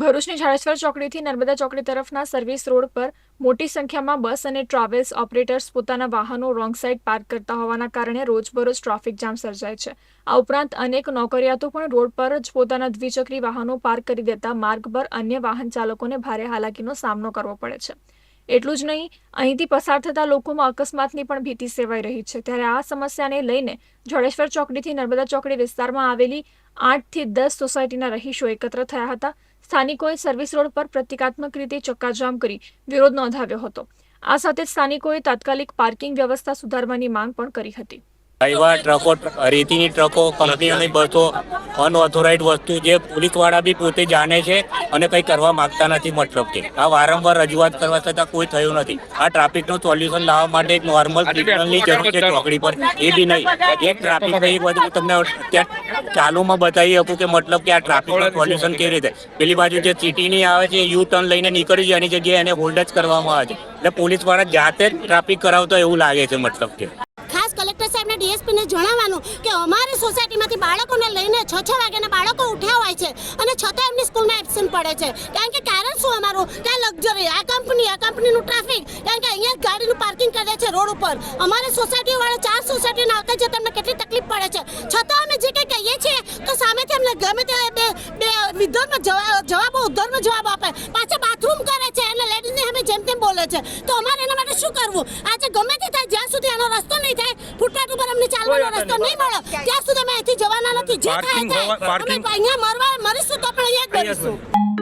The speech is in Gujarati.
ભરૂચની ઝાડેશ્વર ચોકડીથી નર્મદા ચોકડી તરફના સર્વિસ રોડ પર મોટી સંખ્યામાં બસ અને ટ્રાવેલ્સ ઓપરેટર્સ પોતાના વાહનો રોંગ સાઇડ પાર્ક કરતા હોવાના કારણે રોજબરોજ ટ્રાફિક જામ સર્જાય છે. આ ઉપરાંત અનેક નોકરિયાતો પણ રોડ પર જ પોતાના દ્વિચક્રી વાહનો પાર્ક કરી દેતા માર્ગ પર અન્ય વાહન ચાલકોને ભારે હાલાકીનો સામનો કરવો પડે છે. એટલું જ નહીં, અહીંથી પસાર થતા લોકોમાં અકસ્માતની પણ ભીતિ સેવાઈ રહી છે. ત્યારે આ સમસ્યાને લઈને જોડેશ્વર ચોકડીથી નર્મદા ચોકડી વિસ્તારમાં આવેલી આઠથી દસ સોસાયટીના રહીશો એકત્ર થયા હતા. સ્થાનિકોએ સર્વિસ રોડ પર પ્રતિકાત્મક રીતે ચક્કાજામ કરી વિરોધ નોંધાવ્યો હતો. આ સાથે સ્થાનિકોએ તાત્કાલિક પાર્કિંગ વ્યવસ્થા સુધારવાની માંગ પણ કરી હતી. એવા ટ્રકો રેતીની ટ્રકો કંપનીઓની બસો અનઓથોરાઇઝ વસ્તુ જે પોલીસવાળા બી પોતે જાણે છે અને કંઈ કરવા માંગતા નથી મતલબ કે આ વારંવાર રજૂઆત કરવા છતાં કોઈ થયું નથી. આ ટ્રાફિકનું સોલ્યુશન લાવવા માટે એક નોર્મલ સિગ્નલની જરૂર છે ચોકડી પર. એ બી નહીં. એક ટ્રાફિક થઈ બધું તમને ત્યાં ચાલુમાં બતાવી શકું કે મતલબ કે આ ટ્રાફિકનું સોલ્યુશન કેવી રીતે. પેલી બાજુ જે સિટીની આવે છે યુ ટર્ન લઈને નીકળી જાય એની જગ્યાએ એને હોલ્ડ જ કરવામાં આવે છે. એટલે પોલીસવાળા જાતે જ ટ્રાફિક કરાવતો એવું લાગે છે મતલબ કે. ડીએસપીને જણાવવાનું કે અમારી સોસાયટીમાંથી બાળકોને લઈને છ છ વાગ્યાના બાળકો ઉઠ્યા હોય છે અને છતાં એમની સ્કૂલમાં એબસેન્ટ પડે છે. કારણ કે કારણ શું અમારું? ક્યાં લક્ઝરી, આ કંપની, આ કંપનીનું ટ્રાફિક. કારણ કે અહીંયા ગાડીનું પાર્કિંગ કરે છે રોડ ઉપર. અમારી સોસાયટીવાળા ચાર સોસાયટીને આવતા જતા અમને કેટલી તકલીફ પડે છે. છતાં અમે જે કંઈ કહીએ છીએ તો સામેથી અમને ગમે તે બે બે વિધર્મ જવાબ ઉદ્ધોરમાં જવાબ આપે. પાછા બાથરૂમ કરે છે અને લેડીઝને અમે જેમ તેમ બોલે છે. તો અમારે એના માટે શું કરવું? આજે ગમે તે સુધી આનો રસ્તો નહીં થાય. ફૂટપાથ ઉપર અમને ચાલવાનો રસ્તો નહીં. મળે. ત્યાં સુધી અમે અહીંથી જવાના નથી. જે થાય થાય. અમે અહીંયા મરવા મરીશું તો પણ અહીંયા જ મરીશું.